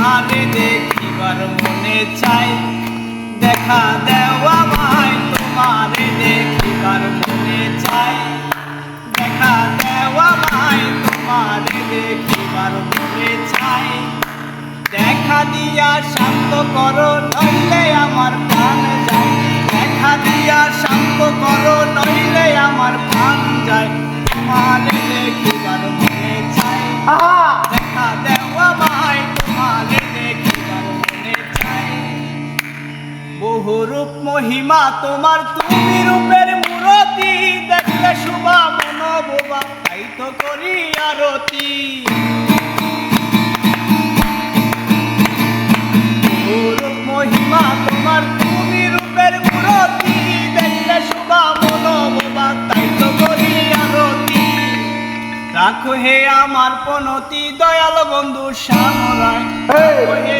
তোমারে দেখিবার মনে চাই। দেখা দেওয়া মাই তোমারে দেখিবার মনে চাই। দেখা দেওয়া মাই তোমারে দেখিবার মনে চাই। দেখা দিয়া শান্ত করো, নইলে আমার প্রাণ যায়। দেখা দিয়া শান্ত করো, নইলে আমার প্রাণ যায়। তোমারে দেখিবার মনে চাই। দেখা বহুরূপ মহিমা তোমার তুমি রূপের মূরতি দেখলে শুভা মন বোবা তাই তো করি আরতি। বহুরূপ মহিমা তোমার তুমি রূপের মূরতি দেখলে শুভা তাই তো করি আরতি। রাখো হে আমার পনতি দয়াল বন্ধু রাখো হে